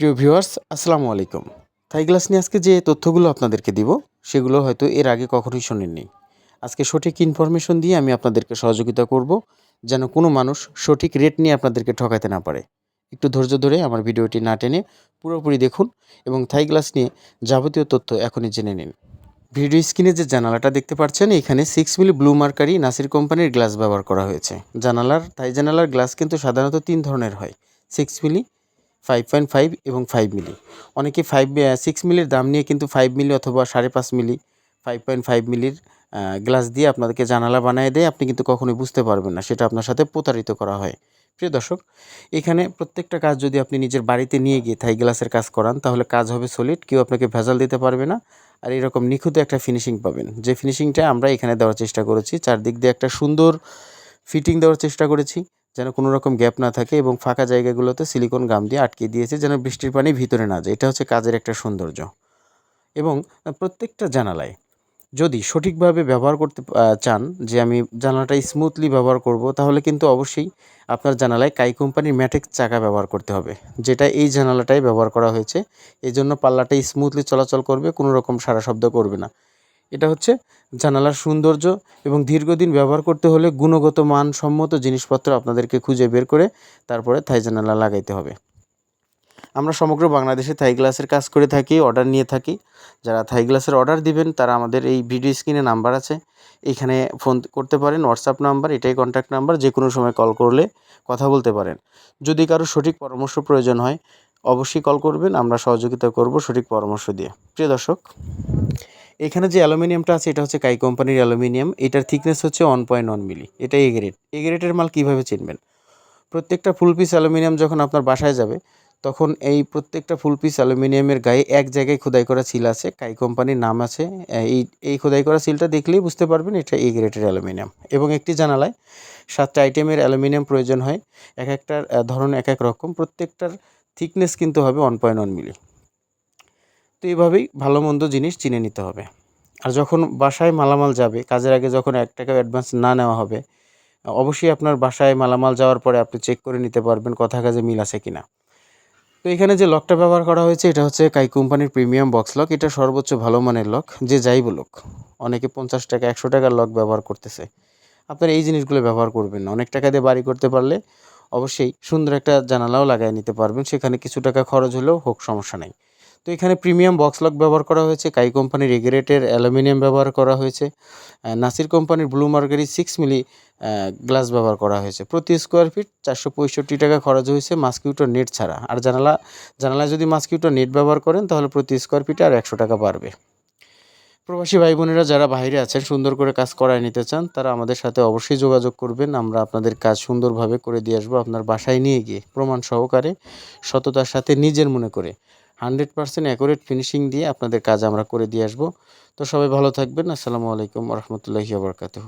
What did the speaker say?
প্রিয় ভিউয়ার্স, আসসালামু আলাইকুম। থাই গ্লাস নিয়ে আজকে যে তথ্যগুলো আপনাদেরকে দিব, সেগুলো হয়তো এর আগে কখনোই শোনেননি। আজকে সঠিক ইনফরমেশন দিয়ে আমি আপনাদেরকে সহযোগিতা করব, যেন কোনো মানুষ সঠিক রেট নিয়ে আপনাদেরকে ঠকাতে না পারে। একটু ধৈর্য ধরে আমার ভিডিওটি না টেনে পুরোপুরি দেখুন এবং থাই গ্লাস নিয়ে যাবতীয় তথ্য এখনই জেনে নিন। ভিডিও স্ক্রিনে যে জানালাটা দেখতে পাচ্ছেন, এখানে six milli blue mercury Nasir কোম্পানির গ্লাস ব্যবহার করা হয়েছে। জানালার, থাই জানালার গ্লাস কিন্তু সাধারণত তিন ধরনের হয়। Six milli five point five এবং ফাইভ মিলি অনেকে ফাইভ সিক্স মিলির দাম নিয়ে কিন্তু ফাইভ মিলি অথবা সাড়ে পাঁচ মিলি ফাইভ পয়েন্ট ফাইভ মিলির গ্লাস দিয়ে আপনাদেরকে জানালা বানিয়ে দেয়। আপনি কিন্তু কখনোই বুঝতে পারবেন না, সেটা আপনার সাথে প্রতারিত করা হয়। প্রিয় দর্শক, এখানে প্রত্যেকটা কাজ যদি আপনি নিজের বাড়িতে নিয়ে গিয়ে থাই গ্লাসের কাজ করান, তাহলে কাজ হবে সলিড কেউ আপনাকে ভেজাল দিতে পারবে না। আর এরকম নিখুঁত একটা ফিনিশিং পাবেন। যে ফিনিশিংটা আমরা এখানে দেওয়ার চেষ্টা করেছি, চারদিক দিয়ে একটা সুন্দর ফিটিং দেওয়ার চেষ্টা করেছি। যেন কোনো রকম গ্যাপ না থাকে এবং ফাঁকা জায়গাগুলোতে সিলিকন গাম দিয়ে আটকে দিয়েছে যেন বৃষ্টির পানি ভিতরে না যায়। এটা হচ্ছে কাজের একটা সৌন্দর্য। এবং প্রত্যেকটা জানালায় যদি সঠিকভাবে ব্যবহার করতে চান যে আমি জানালাটা স্মুথলি ব্যবহার করব, তাহলে কিন্তু অবশ্যই আপনার জানালায় কাই কোম্পানির ম্যাটেক্স চাকা ব্যবহার করতে হবে। যেটা এই জানালাটাই ব্যবহার করা হয়েছে। এই জন্য পাল্লাটা স্মুথলি চলাচল করবে, কোনো রকম সারা শব্দ করবে না। এটা হচ্ছে জানালার সৌন্দর্য এবং দীর্ঘদিন ব্যবহার করতে হলে গুণগত মানসম্মত জিনিসপত্র আপনাদেরকে খুঁজে বের করে তারপরে থাই জানালা লাগাইতে হবে। আমরা সমগ্র বাংলাদেশে থাই গ্লাসের কাজ করে থাকি, অর্ডার নিয়ে থাকি। যারা থাই গ্লাসের অর্ডার দিবেন, তারা আমাদের এই ভিডিও স্ক্রিনে নাম্বার আছে। এখানে ফোন করতে পারেন, হোয়াটসঅ্যাপ নাম্বার, এটাই কন্ট্যাক্ট নাম্বার যে কোনো সময় কল করলে কথা বলতে পারেন। যদি কারও সঠিক পরামর্শ প্রয়োজন হয়, অবশ্যই কল করবেন, আমরা সহযোগিতা করব সঠিক পরামর্শ দিয়ে। প্রিয় দর্শক এখানে যে অ্যালুমিনিয়ামটা আছে, এটা হচ্ছে কাই কোম্পানির অ্যালুমিনিয়াম। এটার থিকনেস হচ্ছে ওয়ান পয়েন্ট ওয়ান মিলি এটা এ গ্রেড মাল কীভাবে চিনবেন? প্রত্যেকটা ফুল পিস অ্যালুমিনিয়াম যখন আপনার বাসায় যাবে, তখন এই প্রত্যেকটা ফুল পিস অ্যালুমিনিয়ামের গায়ে এক জায়গায় খোদাই করা সিল আছে, কাই কোম্পানির নাম আছে। এই এই খোদাই করা সিলটা দেখলেই বুঝতে পারবেন এটা এ গ্রেডের অ্যালুমিনিয়াম। এবং একটি জানালায় সাতটা আইটেমের অ্যালুমিনিয়াম প্রয়োজন হয়, এক একটার ধরন এক এক রকম। প্রত্যেকটার থিকনেস কিন্তু হবে ওয়ান পয়েন্ট ওয়ান মিলি তো এইভাবেই ভালো মন্দ জিনিস চিনে নিতে হবে। আর যখন বাসায় মালামাল যাবে, কাজের আগে যখন এক টাকা অ্যাডভান্স না নেওয়া হবে, অবশ্যই আপনার বাসায় মালামাল যাওয়ার পরে আপনি চেক করে নিতে পারবেন কথা কাজে মিল আছে কিনা। তো এখানে যে লকটা ব্যবহার করা হয়েছে, এটা হচ্ছে কাই কোম্পানির প্রিমিয়াম বক্স লক এটা সর্বোচ্চ ভালো মানের লক যে যাই বলুক। অনেকে পঞ্চাশ টাকা, একশো টাকার লক ব্যবহার করতেছে। আপনারা এই জিনিসগুলো ব্যবহার করবেন না। অনেক টাকা দিয়ে বাড়ি করতে পারলে অবশ্যই সুন্দর একটা জানালাও লাগাই নিতে পারবেন। সেখানে কিছু টাকা খরচ হলেও হোক, সমস্যা নাই। তো এখানে প্রিমিয়াম বক্স লক ব্যবহার করা হয়েছে, কাই কোম্পানির এগ্রেটের অ্যালুমিনিয়াম ব্যবহার করা হয়েছে নাসির কোম্পানির blue mercury six milli glass ব্যবহার করা হয়েছে। প্রতি স্কোয়ার ফিট চারশো পঁয়ষট্টি টাকা খরচ হয়েছে মাস্কিউটো নেট ছাড়া। আর জানালা, জানালায় যদি মাস্কিউটো নেট ব্যবহার করেন, তাহলে প্রতি স্কোয়ার ফিটে আর একশো টাকা বাড়বে। প্রবাসী ভাই বোনেরা যারা বাইরে আছেন, সুন্দর করে কাজ করায় নিতে চান, তারা আমাদের সাথে অবশ্যই যোগাযোগ করবেন। আমরা আপনাদের কাজ সুন্দরভাবে করে দিয়ে আসব আপনার বাসায় নিয়ে গিয়ে প্রমাণ সহকারে, সততার সাথে নিজের মনে করে। হান্ড্রেড পার্সেন্ট অ্যাকুরেট ফিনিশিং দিয়ে আপনাদের কাজ আমরা করে দিয়ে আসব। তো সবাই ভালো থাকবেন। আসসালামু আলাইকুম রহমতুল্লাহি আবরকাতহ